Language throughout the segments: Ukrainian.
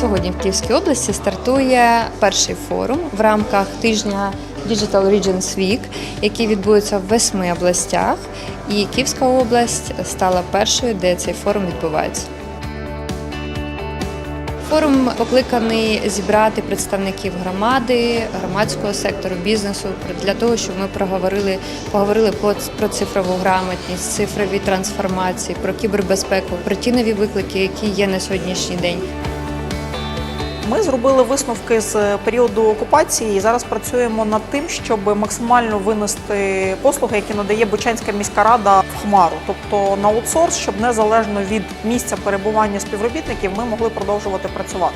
Сьогодні в Київській області стартує перший форум в рамках тижня Digital Regions Week, який відбудеться в восьми областях. І Київська область стала першою, де цей форум відбувається. Форум покликаний зібрати представників громади, громадського сектору, бізнесу для того, щоб ми проговорили, поговорили по- про цифрову грамотність, цифрові трансформації, про кібербезпеку, про ті нові виклики, які є на сьогоднішній день. Ми зробили висновки з періоду окупації і зараз працюємо над тим, щоб максимально винести послуги, які надає Бучанська міська рада в Хмару, тобто на аутсорс, щоб незалежно від місця перебування співробітників ми могли продовжувати працювати.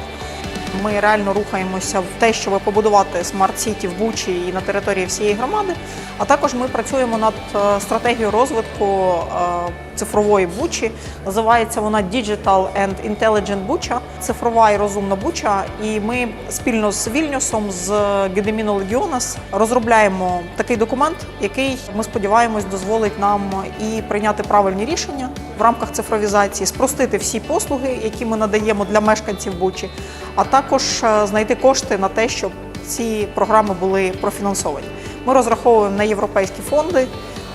Ми реально рухаємося в те, щоб побудувати смарт-сіті в Бучі і на території всієї громади. А також ми працюємо над е, стратегією розвитку е, цифрової бучі. Називається вона Digital and Intelligent Буча, цифрова і розумна буча. І ми спільно з Вільнюсом, з Гедеміно Легіонас розробляємо такий документ, який ми сподіваємось дозволить нам і прийняти правильні рішення в рамках цифровізації, спростити всі послуги, які ми надаємо для мешканців Бучі, а також е, знайти кошти на те, щоб ці програми були профінансовані. Ми розраховуємо на європейські фонди.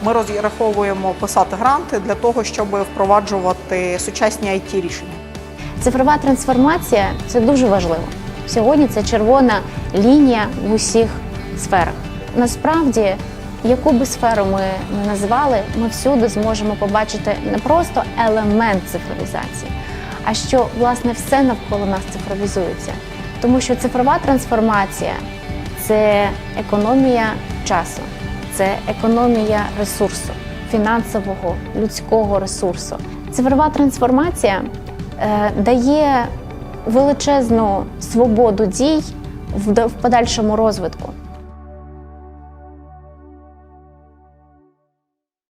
Ми розраховуємо писати гранти для того, щоб впроваджувати сучасні it рішення. Цифрова трансформація це дуже важливо. Сьогодні це червона лінія в усіх сферах. Насправді, яку би сферу ми не називали, ми всюди зможемо побачити не просто елемент цифровізації, а що власне все навколо нас цифровізується. Тому що цифрова трансформація це економія часу, це економія ресурсу, фінансового, людського ресурсу. Цифрова трансформація е, дає величезну свободу дій в, в подальшому розвитку.